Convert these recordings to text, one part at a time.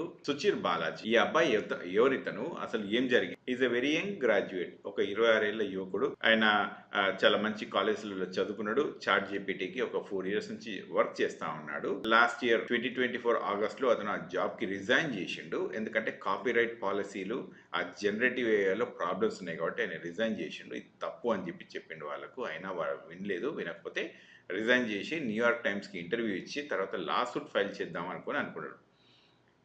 మీకు సుచిర్ బాలాజీ ఈ అబ్బాయి ఎవరితను అసలు ఏం జరిగింది is a very young graduate ఒక ఇరవై ఆరేళ్ళ యువకుడు. ఆయన చాలా మంచి కాలేజీలలో చదువుకున్నాడు. చాట్ జీపీటీకి ఒక ఫోర్ ఇయర్స్ నుంచి వర్క్ చేస్తా ఉన్నాడు. Last year twenty twenty four ఆగస్ట్లో అతను ఆ జాబ్కి రిజైన్ చేసిండు. ఎందుకంటే కాపీరైట్ పాలసీలు ఆ జనరేటివ్ ఏరియాలో ప్రాబ్లమ్స్ ఉన్నాయి కాబట్టి ఆయన రిజైన్ చేసిండు. ఇది తప్పు అని చెప్పి చెప్పిండు వాళ్ళకు. అయినా వాళ్ళు వినలేదు వినకపోతే రిజైన్ చేసి న్యూయార్క్ టైమ్స్కి ఇంటర్వ్యూ ఇచ్చి తర్వాత లాస్ట్ ఫైల్ చేద్దాం అనుకుని అనుకున్నాడు.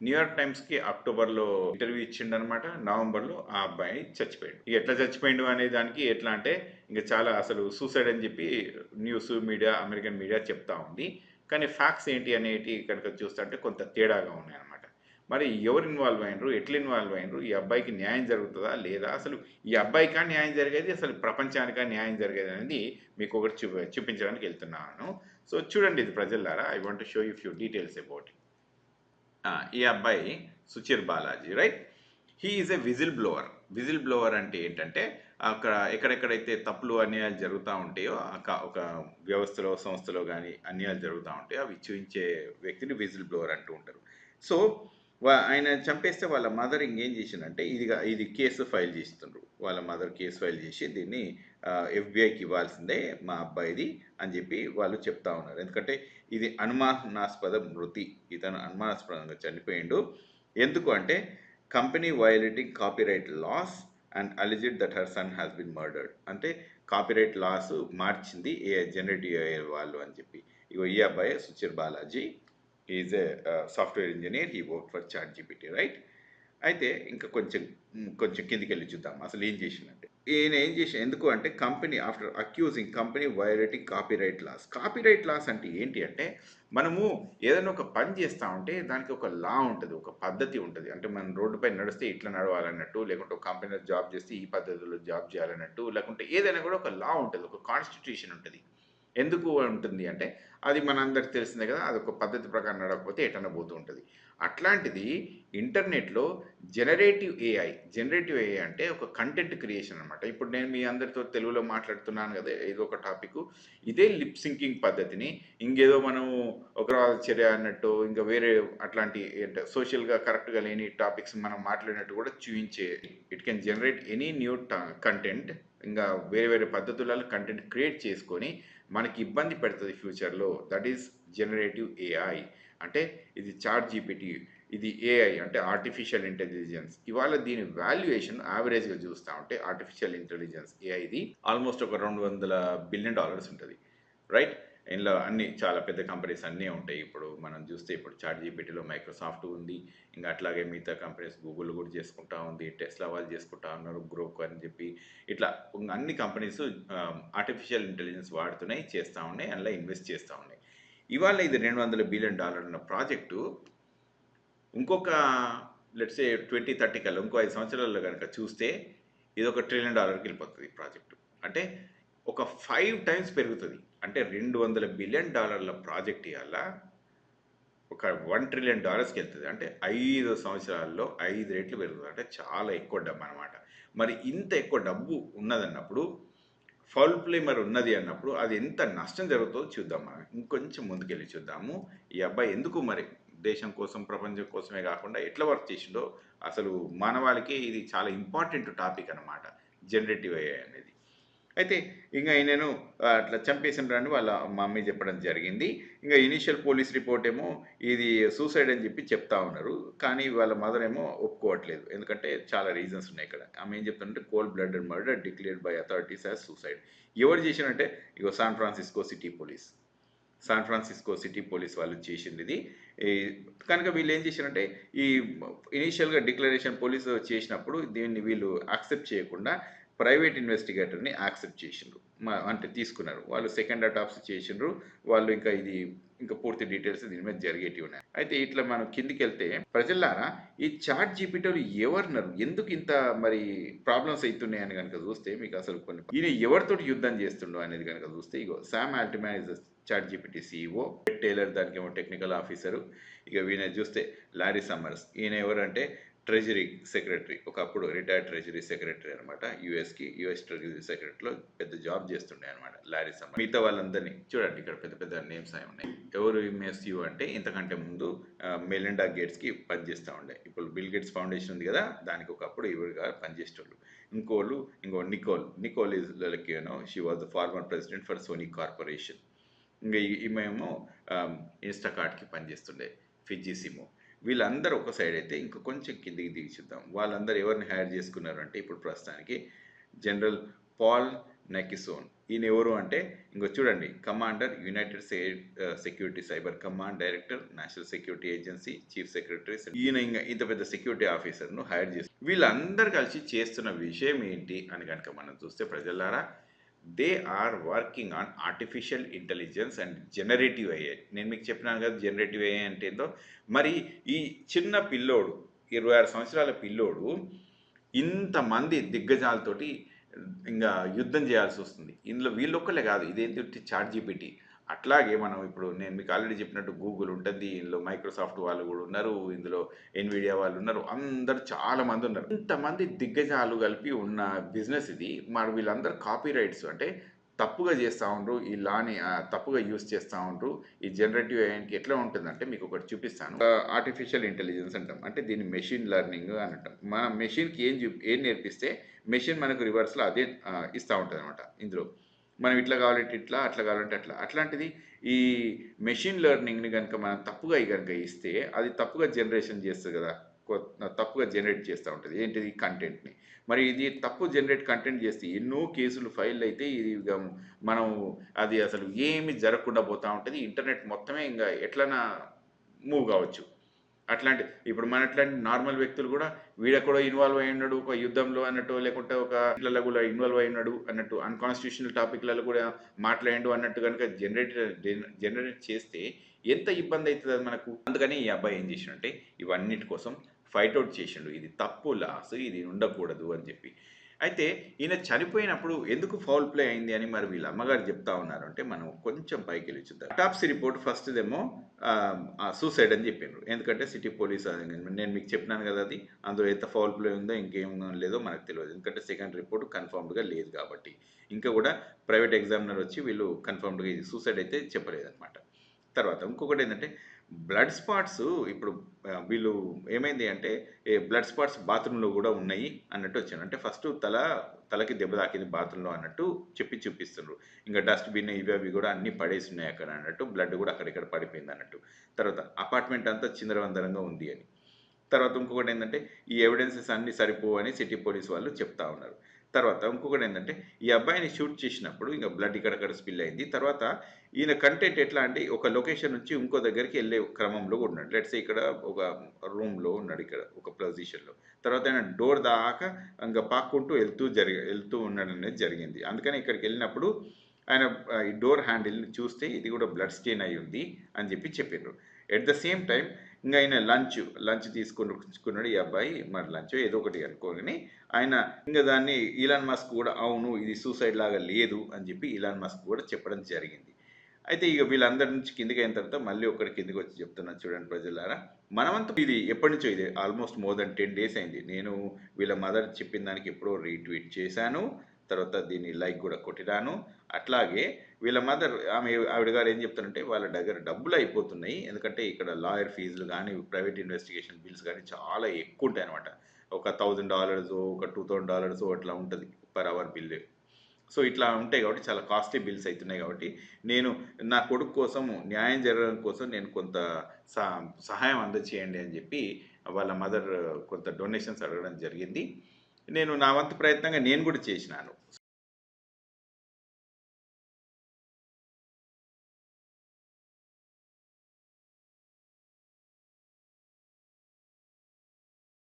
న్యూయార్క్ టైమ్స్కి అక్టోబర్లో ఇంటర్వ్యూ ఇచ్చిండు అనమాట నవంబర్లో ఆ అబ్బాయి చచ్చిపోయాడు. ఇక ఎట్లా చచ్చిపోయిండు అనే దానికి ఎట్లా అంటే ఇంకా చాలా అసలు సూసైడ్ అని చెప్పి న్యూస్ మీడియా అమెరికన్ మీడియా చెప్తా ఉంది. కానీ ఫ్యాక్ట్స్ ఏంటి అనేటి కనుక చూస్తుంటే కొంత తేడాగా ఉన్నాయి అనమాట మరి ఎవరు ఇన్వాల్వ్ అయినరు ఎట్లా ఇన్వాల్వ్ అయినరు ఈ అబ్బాయికి న్యాయం జరుగుతుందా లేదా? అసలు ఈ అబ్బాయికా న్యాయం జరిగేది? అసలు ప్రపంచానికా న్యాయం జరిగేది అనేది మీకు ఒకటి చూప చూపించడానికి వెళ్తున్నాను. సో చూడండి ఇది ప్రజలారా. I want show you few details about ఈ అబ్బాయి Suchir Balaji right he is a whistleblower whistleblower అంటే ఏంటంటే అక్కడ ఎక్కడెక్కడైతే తప్పులు అన్యాయాలు జరుగుతూ ఉంటాయో ఆ క- ఒక వ్యవస్థలో సంస్థలో కానీ అన్యాయాలు జరుగుతూ ఉంటాయో అవి చూపించే వ్యక్తిని విజిల్ బ్లోవర్ అంటూ ఉంటారు. సో వా- ఆయన చంపేస్తే వాళ్ళ మదర్ ఇంకేం చేసిందంటే ఇది ఇది కేసు ఫైల్ చేస్తుండ్రు వాళ్ళ మదర్ కేసు ఫైల్ చేసి దీన్ని ఎఫ్బిఐకి ఇవ్వాల్సిందే మా అబ్బాయిది అని చెప్పి వాళ్ళు చెప్తా ఉన్నారు. ఎందుకంటే ఇది అనుమానాస్పద మృతి. ఇతను అనుమానాస్పదంగా చనిపోయిండు. ఎందుకు అంటే company violating copyright laws and alleged that her son has been murdered. అంటే కాపీరైట్ లాస్ మార్చింది ఏ జనరేటివ్ AI వాళ్ళు అని చెప్పి. ఇగో ఈ అబ్బాయి Suchir Balaji. Is a software engineer he work for ChatGPT right అయితే ఇంకా కొంచెం కొంచెం కిందికి వెళ్ళి చూద్దాం. అసలు ఏం చేసిందంటే ఈయన ఏం చేసి ఎందుకు అంటే company after accusing company violating copyright laws. Copyright laws అంటే ఏంటి అంటే మనము ఏదైనా ఒక పని చేస్తా ఉంటే దానికి ఒక లా ఉంటుంది ఒక పద్ధతి ఉంటుంది. అంటే మనం రోడ్డుపై నడిస్తే ఇట్లా నడవాలన్నట్టు లేకుంటే ఒక కంపెనీలో జాబ్ చేస్తే ఈ పద్ధతిలో జాబ్ చేయాలన్నట్టు లేకుంటే ఏదైనా కూడా ఒక లా ఉంటుంది ఒక కాన్స్టిట్యూషన్ ఉంటుంది. ఎందుకు ఉంటుంది అంటే అది మనందరికి తెలిసిందే కదా అది ఒక పద్ధతి ప్రకారం నడకపోతే ఎటనబోతూ పోతూ ఉంటుంది. అట్లాంటిది ఇంటర్నెట్లో జనరేటివ్ ఏఐ జనరేటివ్ ఏఐ అంటే ఒక కంటెంట్ క్రియేషన్ అనమాట ఇప్పుడు నేను మీ అందరితో తెలుగులో మాట్లాడుతున్నాను కదా ఏదో ఒక టాపిక్. ఇదే లిప్ సింకింగ్ పద్ధతిని ఇంకేదో మనం ఉగ్రవాద చర్య అన్నట్టు ఇంకా వేరే అట్లాంటి సోషల్గా కరెక్ట్గా లేని టాపిక్స్ మనం మాట్లాడినట్టు కూడా చూపించే it can generate any new content ఇంకా వేరే వేరే పద్ధతులలో కంటెంట్ క్రియేట్ చేసుకొని మనకి ఇబ్బంది పెడుతుంది ఫ్యూచర్లో. దట్ ఈస్ జనరేటివ్ ఏఐ అంటే ఇది చార్ట్ జీపీటీ ఇది ఏఐ అంటే ఆర్టిఫిషియల్ ఇంటెలిజెన్స్ ఇవాళ దీని వాల్యుయేషన్ యావరేజ్గా చూస్తూ ఉంటే ఆర్టిఫిషియల్ ఇంటెలిజెన్స్ ఏఐది ఆల్మోస్ట్ ఒక రెండు వందల బిలియన్ డాలర్స్ ఉంటుంది. రైట్ ఇందులో అన్ని చాలా పెద్ద కంపెనీస్ అన్నీ ఉంటాయి. ఇప్పుడు మనం చూస్తే ఇప్పుడు చాట్ జీపీటీలో మైక్రోసాఫ్ట్ ఉంది. ఇంకా అట్లాగే మిగతా కంపెనీస్ గూగుల్ కూడా చేసుకుంటా ఉంది. టెస్లా వాళ్ళు చేసుకుంటా ఉన్నారు. గ్రోక్ అని చెప్పి ఇట్లా అన్ని కంపెనీస్ ఆర్టిఫిషియల్ ఇంటెలిజెన్స్ వాడుతున్నాయి చేస్తూ ఉన్నాయి అందులో ఇన్వెస్ట్ చేస్తూ ఉన్నాయి. ఇవాళ ఇది రెండు వందల బిలియన్ డాలర్ ఉన్న ప్రాజెక్టు. ఇంకొక లెట్సే ట్వంటీ థర్టీ కల్లా ఇంకో ఐదు సంవత్సరాల్లో కనుక చూస్తే ఇది ఒక ట్రిలియన్ డాలర్కి వెళ్ళిపోతుంది ఈ ప్రాజెక్టు. అంటే ఒక ఫైవ్ టైమ్స్ పెరుగుతుంది. అంటే రెండు వందల బిలియన్ డాలర్ల ప్రాజెక్ట్ ఇవాళ ఒక వన్ ట్రిలియన్ డాలర్స్కి వెళ్తుంది. అంటే ఐదు సంవత్సరాల్లో ఐదు రెట్లు పెరుగుతుంది. అంటే చాలా ఎక్కువ డబ్బు అనమాట మరి ఇంత ఎక్కువ డబ్బు ఉన్నదన్నప్పుడు ఫౌల్ ప్లే మరి ఉన్నది అన్నప్పుడు అది ఎంత నష్టం జరుగుతుందో చూద్దాం మనం. ఇంకొంచెం ముందుకెళ్ళి చూద్దాము. ఈ అబ్బాయి ఎందుకు మరి దేశం కోసం ప్రపంచం కోసమే కాకుండా ఎట్లా వర్క్ చేసిండో అసలు మానవాళికి ఇది చాలా ఇంపార్టెంట్ టాపిక్ అనమాట జనరేటివ్ ఏఐ అనేది. అయితే ఇంకా నేను అట్లా చంపేసిన వాళ్ళ మమ్మీ చెప్పడం జరిగింది. ఇంకా ఇనిషియల్ పోలీస్ రిపోర్ట్ ఏమో ఇది సూసైడ్ అని చెప్పి చెప్తా ఉన్నారు. కానీ వాళ్ళ మదర్ ఏమో ఒప్పుకోవట్లేదు. ఎందుకంటే చాలా రీజన్స్ ఉన్నాయి ఇక్కడ. ఆమె ఏం చెప్తుందంటే cold and murder declared by authorities as suicide ఎవరు చేసినంటే ఇగో San Francisco city police San Francisco city police వాళ్ళు చేసింది ఇది. కనుక వీళ్ళు ఏం చేశారంటే ఈ ఇనీషియల్గా డిక్లరేషన్ పోలీసు చేసినప్పుడు దీన్ని వీళ్ళు యాక్సెప్ట్ చేయకుండా ప్రైవేట్ ఇన్వెస్టిగేటర్ని యాక్సెప్ట్ చేసిండ్రు. మా- అంటే తీసుకున్నారు. వాళ్ళు సెకండ్ అటాప్స్ చేసిండ్రు. వాళ్ళు ఇంకా ఇది ఇంకా పూర్తి డీటెయిల్స్ దీని మీద జరిగేటివి ఉన్నాయి. అయితే ఇట్లా మనం కిందికి వెళ్తే ప్రజలారా ఈ చాట్ జీపీటీలు ఎవరున్నారు ఎందుకు ఇంత మరి ప్రాబ్లమ్స్ అవుతున్నాయని కనుక చూస్తే మీకు అసలు కొన్ని ఈయన ఎవరితోటి యుద్ధం చేస్తుండో అనేది కనుక చూస్తే ఇగో Sam Altman is ChatGPT CEO tailor దానికి ఏమో టెక్నికల్ ఆఫీసరు. ఇక వీణ చూస్తే లారీ సమ్మర్స్. ఈయన ఎవరంటే ట్రెజరీ సెక్రటరీ ఒకప్పుడు రిటైర్డ్ ట్రెజరీ సెక్రటరీ అనమాట యూఎస్కి యూఎస్ ట్రెజరీ సెక్రటరీలో పెద్ద జాబ్ చేస్తుండే అనమాట లారీ సమ్మ మిగతా వాళ్ళందరినీ చూడండి ఇక్కడ పెద్ద పెద్ద నేమ్స్ అయి ఉన్నాయి. ఎవరు ఎంఎస్యు అంటే ఇంతకంటే ముందు మెలిండా గేట్స్కి పనిచేస్తూ ఉండే. ఇప్పుడు బిల్ గేట్స్ ఫౌండేషన్ ఉంది కదా దానికి ఒకప్పుడు ఇవిగా పనిచేసేటోళ్ళు. ఇంకోళ్ళు ఇంకో Nicole Nicole is like you know she was the former president for Sony corporation. ఇంకా ఈ- ఈమెమో ఇన్స్టాకార్ట్కి పనిచేస్తుండే ఫిజిసిమో వీళ్ళందరూ ఒక సైడ్ అయితే ఇంకా కొంచెం కిందికి దిగిచిద్దాం వాళ్ళందరూ ఎవరిని హైర్ చేసుకున్నారు అంటే ఇప్పుడు ప్రస్తుతానికి జనరల్ పాల్ నెకిసోన్ ఈయన ఎవరు అంటే ఇంకో చూడండి commander United security cyber command director national security agency chief secretary ఈయన ఇంకా ఇంత పెద్ద సెక్యూరిటీ ఆఫీసర్ను హైర్ చేసి వీళ్ళందరూ కలిసి చేస్తున్న విషయం ఏంటి అని కనుక మనం చూస్తే ప్రజలారా they are working on artificial intelligence and generative AI నేను మీకు చెప్పినాను కదా జనరేటివ్ ఏఐ అంటే ఏందో. మరి ఈ చిన్న పిల్లోడు ఇరవై ఆరు సంవత్సరాల పిల్లోడు ఇంతమంది దిగ్గజాలతోటి ఇంకా యుద్ధం చేయాల్సి వస్తుంది. ఇందులో వీళ్ళొక్కలే కాదు. ఇదేంటి? ChatGPT. అట్లాగే మనం ఇప్పుడు నేను మీకు ఆల్రెడీ చెప్పినట్టు గూగుల్ ఉంటుంది ఇందులో మైక్రోసాఫ్ట్ వాళ్ళు కూడా ఉన్నారు ఇందులో ఎన్విడియా వాళ్ళు ఉన్నారు అందరు చాలా మంది ఉన్నారు. ఇంతమంది దిగ్గజాలు కలిపి ఉన్న బిజినెస్ ఇది. మరి వీళ్ళందరూ కాపీ రైట్స్ అంటే తప్పుగా చేస్తూ ఉండరు ఈ లాని తప్పుగా యూస్ చేస్తూ ఉండరు ఈ జనరేటివ్ ఏఐకి ఎట్లా ఉంటుందంటే మీకు ఒకటి చూపిస్తాను. ఆర్టిఫిషియల్ ఇంటెలిజెన్స్ అంటాం అంటే దీన్ని మెషిన్ లెర్నింగ్ అని అంటాం. మన మెషిన్కి ఏం చూ ఏం నేర్పిస్తే మెషిన్ మనకు రివర్స్లో అదే ఇస్తూ ఉంటుంది అనమాట ఇందులో. మనం ఇట్లా కావాలంటే ఇట్లా అట్లా కావాలంటే అట్లా. అట్లాంటిది ఈ మెషిన్ లెర్నింగ్ని కనుక మనం తప్పుగా కనుక ఇస్తే అది తప్పుగా జనరేషన్ చేస్తుంది కదా. తప్పుగా జనరేట్ చేస్తూ ఉంటుంది. ఏంటిది? కంటెంట్ని. మరి ఇది తప్పు జనరేట్ కంటెంట్ చేస్తే ఎన్నో కేసులు ఫైల్ అయితే ఇది మనం అది అసలు ఏమి జరగకుండా పోతూ ఉంటుంది. ఇంటర్నెట్ మొత్తమే ఇంకా ఎట్లనా మూవ్ కావచ్చు. అట్లాంటి ఇప్పుడు మన అట్లాంటి నార్మల్ వ్యక్తులు కూడా వీడ కూడా ఇన్వాల్వ్ అయి ఉన్నాడు ఒక యుద్ధంలో అన్నట్టు లేకుంటే ఒక ఇట్లలో కూడా ఇన్వాల్వ్ అయి ఉన్నాడు అన్నట్టు అన్కాన్స్టిట్యూషనల్ టాపిక్లలో కూడా మాట్లాడు అన్నట్టు కనుక జనరేట్ జనరేట్ చేస్తే ఎంత ఇబ్బంది అవుతుంది అది మనకు? అందుకని ఈ అబ్బాయి ఏం చేసిండంటే ఇవన్నిటి కోసం ఫైట్ అవుట్ చేసిండు. ఇది తప్పు లాస్ ఇది ఉండకూడదు అని చెప్పి. అయితే ఈయన చనిపోయినప్పుడు ఎందుకు ఫౌల్ ప్లే అయింది అని మరి వీళ్ళ అమ్మగారు చెప్తా ఉన్నారు. అంటే మనం కొంచెం పైకి వెళ్ళి చూద్దాం. టాప్సీ రిపోర్ట్ ఫస్ట్ ఏమో సూసైడ్ అని చెప్పిండ్రు ఎందుకంటే సిటీ పోలీస్ నేను మీకు చెప్పినాను కదా అది. అందులో ఎంత ఫౌల్ ప్లే ఉందో ఇంకేం లేదో మనకు తెలియదు. ఎందుకంటే సెకండ్ రిపోర్ట్ కన్ఫర్మ్డ్గా లేదు కాబట్టి. ఇంకా కూడా ప్రైవేట్ ఎగ్జామినర్ వచ్చి వీళ్ళు కన్ఫర్మ్డ్గా ఇది సూసైడ్ అయితే చెప్పలేదు అనమాట తర్వాత ఇంకొకటి ఏంటంటే బ్లడ్ స్పాట్స్ ఇప్పుడు వీళ్ళు ఏమైంది అంటే ఏ బ్లడ్ స్పాట్స్ బాత్రూంలో కూడా ఉన్నాయి అన్నట్టు వచ్చాను అంటే ఫస్ట్ తల తలకి దెబ్బ తాకింది బాత్రూంలో అన్నట్టు చెప్పి చూపిస్తున్నారు ఇంకా డస్ట్బిన్ ఇవి అవి కూడా అన్నీ పడేసి ఉన్నాయి అక్కడ అన్నట్టు బ్లడ్ కూడా అక్కడిక్కడ పడిపోయింది అన్నట్టు. తర్వాత అపార్ట్మెంట్ అంతా చిందరవందరంగా ఉంది అని. తర్వాత ఇంకొకటి ఏంటంటే ఈ ఎవిడెన్సెస్ అన్నీ సరిపోవు అని సిటీ పోలీస్ వాళ్ళు చెప్తా ఉన్నారు. తర్వాత ఇంకొకటి ఏంటంటే ఈ అబ్బాయిని షూట్ చేసినప్పుడు ఇంకా బ్లడ్ ఇక్కడక్కడ స్పిల్ అయింది. తర్వాత ఈయన కంటెంట్ ఎట్లా అంటే ఒక లొకేషన్ నుంచి ఇంకో దగ్గరికి వెళ్ళే క్రమంలో కూడా ఉన్నాడు లెట్స్ ఇక్కడ ఒక రూమ్లో ఉన్నాడు ఇక్కడ ఒక పొజిషన్లో తర్వాత ఆయన డోర్ దాకా ఇంకా పాక్కుంటూ వెళ్తూ జరిగి వెళ్తూ ఉండడం అనేది జరిగింది. అందుకని ఇక్కడికి వెళ్ళినప్పుడు ఆయన ఈ డోర్ హ్యాండిల్ని చూస్తే ఇది కూడా బ్లడ్ స్టెయిన్ అయి ఉంది అని చెప్పి చెప్పారు ఎట్ ద సేమ్ టైం ఇంకా ఆయన లంచ్ లంచ్ తీసుకున్నాడు ఈ అబ్బాయి మరి లంచ్ ఏదో ఒకటి అనుకోని ఆయన ఇంకా దాన్ని ఇలాన్ మస్క్ కూడా అవును ఇది సూసైడ్ లాగా లేదు అని చెప్పి ఇలాన్ మస్క్ కూడా చెప్పడం జరిగింది. అయితే ఇక వీళ్ళందరి నుంచి కిందికి అయిన తర్వాత మళ్ళీ ఒకటి కిందికి వచ్చి చెప్తున్నాను చూడండి ప్రజలారా. మనమంతా ఇది ఎప్పటి నుంచో ఇది almost more than ten days అయింది. నేను వీళ్ళ మదర్ చెప్పిన దానికి ఎప్పుడో రీట్వీట్ చేశాను తర్వాత దీన్ని లైక్ కూడా కొట్టినాను అట్లాగే వీళ్ళ మదర్ ఆమె ఆవిడ గారు ఏం చెప్తారంటే వాళ్ళ దగ్గర డబ్బులు అయిపోతున్నాయి. ఎందుకంటే ఇక్కడ లాయర్ ఫీజులు కానీ ప్రైవేట్ ఇన్వెస్టిగేషన్ బిల్స్ కానీ చాలా ఎక్కువ ఉంటాయి అనమాట ఒక థౌజండ్ డాలర్స్ ఒక టూ థౌజండ్ డాలర్స్ అట్లా ఉంటుంది పర్ అవర్ బిల్. సో ఇట్లా ఉంటాయి కాబట్టి చాలా కాస్ట్లీ బిల్స్ అవుతున్నాయి కాబట్టి నేను నా కొడుకు కోసం న్యాయం జరగడం కోసం నేను కొంత సహ- సహాయం అందచేయండి అని చెప్పి వాళ్ళ మదర్ కొంత డొనేషన్స్ అడగడం జరిగింది. నేను నా వంతు ప్రయత్నంగా నేను కూడా చేసినాను.